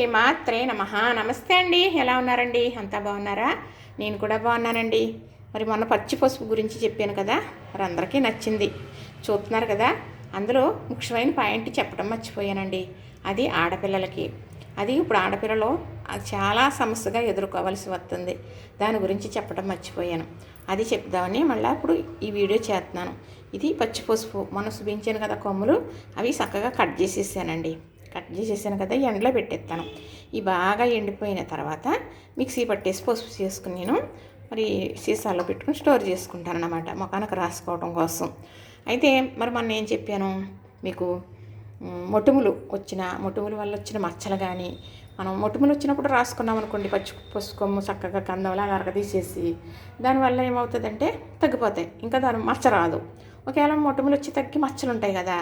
శ్రీమాత్రే నమ. నమస్తే అండి. ఎలా ఉన్నారండి? అంతా బాగున్నారా? నేను కూడా బాగున్నానండి. మరి మొన్న పచ్చి పసుపు గురించి చెప్పాను కదా మరి అందరికీ నచ్చింది. చూస్తున్నారు కదా అందులో ముఖ్యమైన పాయింట్ చెప్పడం మర్చిపోయానండి. అది ఆడపిల్లలకి. అది ఇప్పుడు ఆడపిల్లలు చాలా సమస్యగా ఎదుర్కోవాల్సి వస్తుంది. దాని గురించి చెప్పడం మర్చిపోయాను. అది చెప్దామని మళ్ళీ ఇప్పుడు ఈ వీడియో చేస్తున్నాను. ఇది పచ్చి పసుపు. మొన్న చూపించాను కదా కొమ్ములు. అవి చక్కగా కట్ చేసేసానండి. కట్ చేసేసాను కదా ఎండలో పెట్టేస్తాను. ఇవి బాగా ఎండిపోయిన తర్వాత మిక్సీ పట్టేసి పసుపు చేసుకుని నేను మరి సీసాలో పెట్టుకుని స్టోర్ చేసుకుంటాను అన్నమాట ముఖానికి రాసుకోవడం కోసం. అయితే మరి మొన్న ఏం చెప్పాను మీకు మొటుములు వచ్చిన మొటుముల వల్ల వచ్చిన మచ్చలు కానీ మనం మొటుములు వచ్చినప్పుడు రాసుకున్నాం అనుకోండి పచ్చి పసుకొమ్ము చక్కగా కందంలా అరగదీసేసి దానివల్ల ఏమవుతుందంటే తగ్గిపోతాయి. ఇంకా దాని మచ్చ రాదు. ఒకవేళ మొటుములు వచ్చి తగ్గి మచ్చలు ఉంటాయి కదా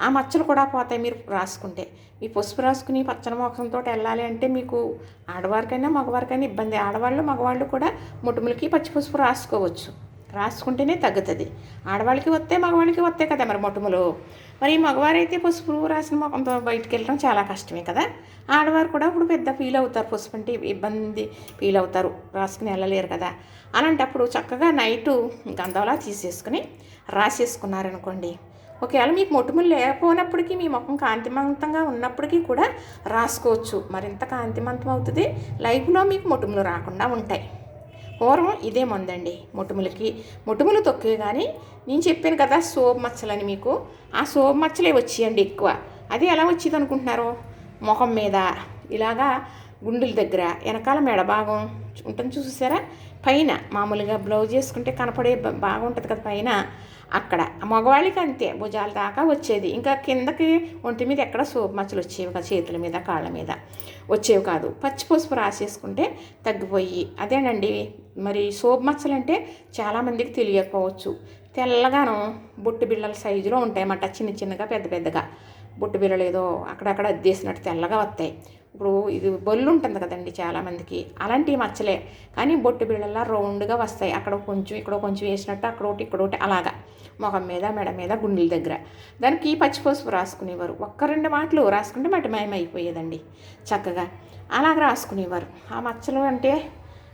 ఆ మచ్చలు కూడా పోతాయి మీరు రాసుకుంటే. మీ పసుపు రాసుకుని పచ్చని మోక్షంతో వెళ్ళాలి అంటే మీకు ఆడవారికైనా మగవారికైనా ఇబ్బంది. ఆడవాళ్ళు మగవాళ్ళు కూడా ముటుములకి పచ్చి పసుపు రాసుకోవచ్చు. రాసుకుంటేనే తగ్గుతుంది. ఆడవాళ్ళకి వస్తే మగవాళ్ళకి వస్తాయి కదా మరి మొటుములు మరి మగవారైతే పసుపు రాసిన ముఖంతో బయటికి వెళ్ళడం చాలా కష్టమే కదా. ఆడవారు కూడా ఇప్పుడు పెద్ద ఫీల్ అవుతారు. పసుపు అంటే ఇబ్బంది ఫీల్ అవుతారు. రాసుకుని వెళ్ళలేరు కదా. అలాంటప్పుడు చక్కగా నైటు గంధంలా తీసేసుకుని రాసేసుకున్నారనుకోండి. ఒకవేళ మీకు మొటిములు లేకపోయినప్పటికీ మీ ముఖం కాంతిమంతంగా ఉన్నప్పటికీ కూడా రాసుకోవచ్చు. మరింత కాంతిమంతం అవుతుంది. లైఫ్లో మీకు మొటిములు రాకుండా ఉంటాయి. పూర్వం ఇదే మందండి. మొటిములకి మొటిములు తొక్కే కానీ నేను చెప్పాను కదా సోప్ మచ్చలని మీకు. ఆ సోప్ మచ్చలే వచ్చాయండి ఎక్కువ. అది ఎలా వచ్చింది అనుకుంటున్నారు? ముఖం మీద. ఇలాగా గుండెల దగ్గర వెనకాల మెడ భాగం ఉంటుంది చూసారా? పైన. మామూలుగా బ్లౌజ్ వేసుకుంటే కనపడే బాగుంటుంది ఉంటుంది కదా పైన. అక్కడ. మగవాళ్ళకి అంతే భుజాల దాకా వచ్చేది. ఇంకా కిందకి ఒంటి మీద ఎక్కడ సోపు మచ్చలు వచ్చేవి కాదు చేతుల మీద కాళ్ళ మీద వచ్చేవి కాదు. పచ్చి పసుపు రాసేసుకుంటే తగ్గిపోయి. అదేనండి మరి సోపు మచ్చలు అంటే చాలామందికి తెలియకపోవచ్చు. తెల్లగాను బొట్టు బిళ్ళల సైజులో ఉంటాయన్నమాట చిన్న చిన్నగా పెద్ద పెద్దగా. బొట్టు బిళ్ళలు ఏదో అక్కడక్కడ అద్దేసినట్టు తెల్లగా వస్తాయి ఇప్పుడు ఇది బొల్లు ఉంటుంది కదండి చాలామందికి అలాంటి మచ్చలే. కానీ బొట్టు బిళ్ళలా రౌండ్గా వస్తాయి. అక్కడ కొంచెం ఇక్కడ కొంచెం వేసినట్టు అక్కడ ఒకటి ఇక్కడ ఒకటి అలాగా. ముఖం మీద మెడ మీద గుండెల దగ్గర. దానికి పచ్చి పసుపు రాసుకునేవారు. ఒక్క రెండు మాటలు రాసుకుంటే మటమయం అయిపోయేదండి చక్కగా. అలాగ రాసుకునేవారు. ఆ మచ్చలు అంటే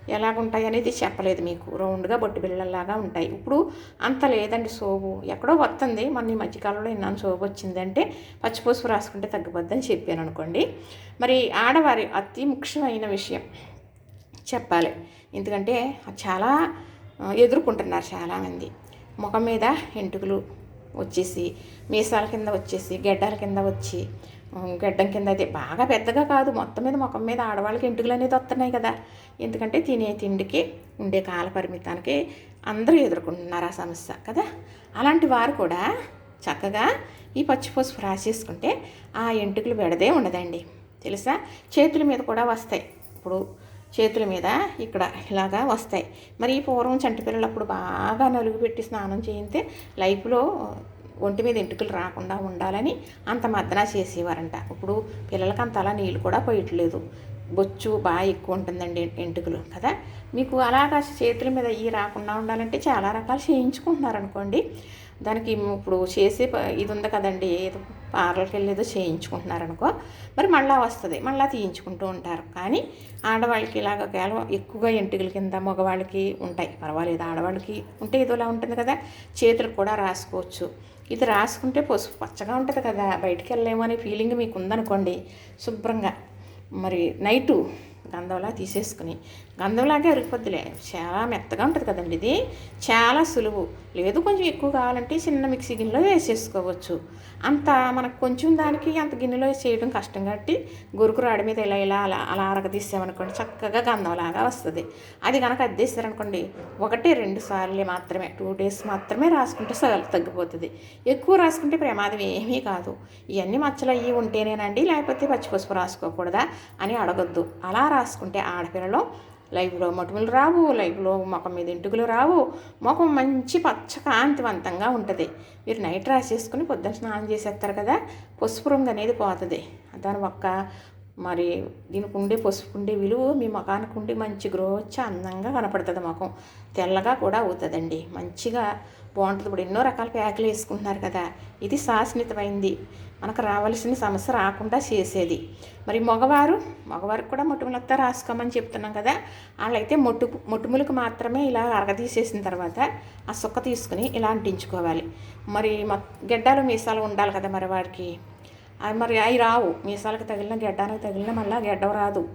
ఎలాగుంటాయి అనేది చెప్పలేదు మీకు. రౌండ్గా బొట్టు బిళ్ళలాగా ఉంటాయి. ఇప్పుడు అంత లేదండి సోపు ఎక్కడో వస్తుంది మొన్న ఈ మధ్యకాలంలో ఇన్నాను సోపు వచ్చిందంటే పచ్చిపసుపు రాసుకుంటే తగ్గిపోద్దని చెప్పాను అనుకోండి. మరి ఆడవారి అతి ముఖ్యమైన విషయం చెప్పాలి. ఎందుకంటే చాలా ఎదుర్కొంటున్నారు చాలామంది. ముఖం మీద ఎంటుకలు వచ్చేసి మీసాల కింద వచ్చేసి గెడ్డల కింద వచ్చి గడ్డం కింద అయితే బాగా పెద్దగా కాదు. మొత్తం మీద ముఖం మీద ఆడవాళ్ళకి ఎంటుకలు అనేది వస్తున్నాయి కదా. ఎందుకంటే తినే తిండికి ఉండే కాల పరిమితానికి అందరూ ఎదుర్కొంటున్నారు ఆ సమస్య కదా. అలాంటి వారు కూడా చక్కగా ఈ పచ్చి పసుపు రాసేసుకుంటే ఆ ఎంటుకలు పెడదే ఉండదండి. తెలుసా? చేతుల మీద కూడా వస్తాయి. ఇప్పుడు చేతుల మీద ఇక్కడ ఇలాగా వస్తాయి. మరి ఈ పూర్వం చంటి పిల్లలప్పుడు బాగా నలుగు పెట్టి స్నానం చేయితే లైఫ్లో ఒంటి మీద ఎంటుకలు రాకుండా ఉండాలని అంత మద్దన చేసేవారంట. ఇప్పుడు పిల్లలకి అంత అలా నీళ్ళు కూడా పోయట్లేదు. బొచ్చు బాగా ఎక్కువ ఉంటుందండి ఎంటుకలు కదా. మీకు అలాగా చేతుల మీద ఇవి రాకుండా ఉండాలంటే చాలా రకాలు చేయించుకుంటున్నారు అనుకోండి దానికి ఇప్పుడు చేసే ప- ఇది ఉంది కదండి ఏదో పార్లర్కి వెళ్ళేదో చేయించుకుంటున్నారనుకో చేయించుకుంటున్నారు అనుకో మరి మళ్ళీ వస్తుంది మళ్ళీ తీయించుకుంటూ ఉంటారు. కానీ ఆడవాళ్ళకి ఇలాగ కేవలం ఎక్కువగా ఎంటుకల కింద మగవాళ్ళకి ఉంటాయి. పర్వాలేదు ఆడవాళ్ళకి ఉంటే ఏదోలా ఉంటుంది కదా చేతులకు కూడా రాసుకోవచ్చు. ఇది రాసుకుంటే పసుపు పచ్చగా ఉంటుంది కదా బయటికి వెళ్ళలేము అనే ఫీలింగ్ మీకు ఉందనుకోండి శుభ్రంగా. మరి నైటు గంధంలా తీసేసుకుని గంధంలాగే అరిగిపోద్దిలే చాలా మెత్తగా ఉంటుంది కదండి ఇది. చాలా సులువు. లేదు కొంచెం ఎక్కువ కావాలంటే చిన్న మిక్సీ గిన్నెలో వేసేసుకోవచ్చు. అంత మనకు కొంచెం దానికి అంత గిన్నెలో చేయడం కష్టం కాబట్టి గురుకు రాడి మీద ఇలా ఇలా అలా అలా అరగదీసామనుకోండి చక్కగా గంధంలాగా వస్తుంది. అది కనుక అద్దేశారనుకోండి ఒకటి రెండు సార్లు మాత్రమే టూ డేస్ మాత్రమే రాసుకుంటే సగలు తగ్గిపోతుంది. ఎక్కువ రాసుకుంటే ప్రమాదం ఏమీ కాదు. ఇవన్నీ మచ్చలు అయ్యి ఉంటేనేనండి లేకపోతే పచ్చి పసుపు రాసుకోకూడదా అని అడగొద్దు. అలా రాసుకుంటే ఆడపిల్లలు లైఫ్లో మటుములు రావు లైఫ్లో ముఖం మీద ఇంటుకులు రావు. ముఖం మంచి పచ్చ కాంతివంతంగా ఉంటుంది. మీరు నైట్ రాసేసుకుని పొద్దున స్నానం చేసేస్తారు కదా పసుపు రంగు అనేది పోతుంది. దాని ఒక్క మరి దీనికి ఉండే పసుపు ఉండే విలువ మీ ముఖానికి ఉండే మంచి గ్రో వచ్చి అందంగా కనపడుతుంది ముఖం. తెల్లగా కూడా అవుతుందండి. మంచిగా బాగుంటుంది. ఇప్పుడు ఎన్నో రకాల ప్యాకులు వేసుకుంటున్నారు కదా ఇది శాశ్వతమైంది. మనకు రావాల్సిన సమస్య రాకుండా చేసేది. మరి మగవారు మగవారికి కూడా మొట్టుములతో రాసుకోమని చెప్తున్నాం కదా. వాళ్ళైతే మొట్టు మొట్టుములకు మాత్రమే ఇలా అరగదీసేసిన తర్వాత ఆ సుక్క తీసుకుని ఇలా అంటించుకోవాలి. మరి గెడ్డాలు మీసాలు ఉండాలి కదా మరి వాడికి. అవి మరి అవి రావు. మీసాలకు తగిలిన గెడ్డానికి తగిలిన మళ్ళీ గెడ్డ రాదు.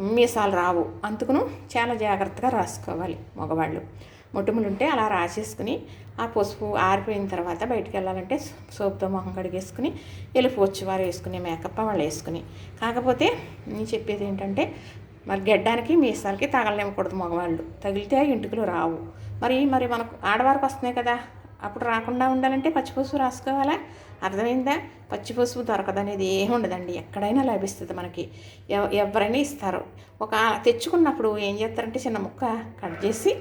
మీసాలు రావు. అందుకును చాలా జాగ్రత్తగా రాసుకోవాలి మగవాళ్ళు. మొటిములు ఉంటే అలా రాసేసుకుని ఆ పసుపు ఆరిపోయిన తర్వాత బయటికి వెళ్ళాలంటే సోప్తో మొహం కడిగేసుకుని వెళ్ళిపోవచ్చు వారు వేసుకునే మేకప్ వాళ్ళు వేసుకుని. కాకపోతే నేను చెప్పేది ఏంటంటే మరి గెడ్డానికి మీసాలకి తగలనివ్వకూడదు మగవాళ్ళు. తగిలితే ఇంటికలు రావు. మరి మరి మనకు ఆడవారికి వస్తున్నాయి కదా అప్పుడు రాకుండా ఉండాలంటే పచ్చిపసుపు రాసుకోవాలా? అర్థమైందా? పచ్చిపసుపు దొరకదనేది ఏమి ఉండదండి. ఎక్కడైనా లభిస్తుంది మనకి. ఎవరైనా ఇస్తారు. ఒక తెచ్చుకున్నప్పుడు ఏం చేస్తారంటే చిన్న ముక్క కట్ చేసి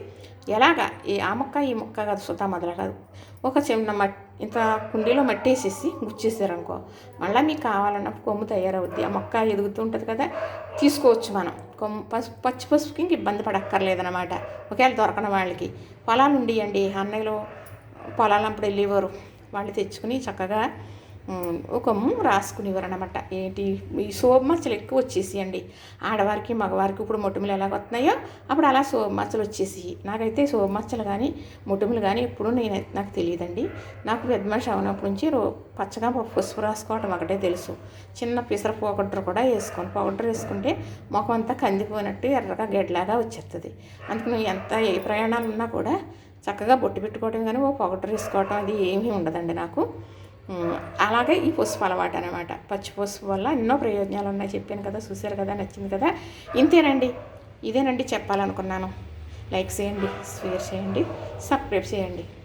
ఎలాగా ఈ ఆ మొక్క ఈ మొక్క కాదు సుతా మొదల కాదు. ఒక చిన్న మట్టి ఇంత కుండీలో మట్టి వేసేసి గుచ్చేసారనుకో మళ్ళీ మీకు కావాలన్నప్పుడు కొమ్ము తయారవుద్ది. ఆ మొక్క ఎదుగుతుంటుంది కదా? తీసుకోవచ్చు మనం. కొమ్ము పసుపు పచ్చి పసుపుకి ఇంక ఇబ్బంది పడక్కర్లేదన్నమాట. ఒకవేళ దొరకని వాళ్ళకి. పొలాలు ఉండియండి. అన్నయ్యలో పొలాలప్పుడు వెళ్ళేవారు. వాళ్ళు తెచ్చుకుని చక్కగా ఒక రాసుకునేవారు అనమాట ఏంటి? ఈ సోపు మచ్చలు ఎక్కువ వచ్చేసేయండి. ఆడవారికి మగవారికి ఇప్పుడు మొటుములు ఎలా వస్తున్నాయో అప్పుడు అలా సోపు మచ్చలు వచ్చేసి నాకైతే సోపు మచ్చలు కానీ మొటుములు కానీ ఇప్పుడు నేను నాకు తెలియదండి. నాకు పెద్ద మనిషి అవునప్పటి నుంచి రో పచ్చగా పసుపు రాసుకోవటం ఒకటే తెలుసు. చిన్న పిసర పౌడర్ కూడా వేసుకోను పౌడర్ వేసుకుంటే ముఖం అంతా కందిపోయినట్టు ఎర్రగా గెడ్లాగా వచ్చేస్తుంది అందుకని ఎంత ఏ ప్రయాణాలు ఉన్నా కూడా చక్కగా బొట్టు పెట్టుకోవటం కానీ ఓ పౌడర్ వేసుకోవటం అది ఏమీ ఉండదండి నాకు. అలాగే ఈ పసుపు అలవాటు అనమాట పచ్చి పసుపు వల్ల ఎన్నో ప్రయోజనాలు ఉన్నాయి. చెప్పాను కదా చూశారు కదా నచ్చింది కదా. ఇంతేనండి. ఇదేనండి చెప్పాలనుకున్నాను. లైక్ చేయండి షేర్ చేయండి సబ్స్క్రైబ్ చేయండి.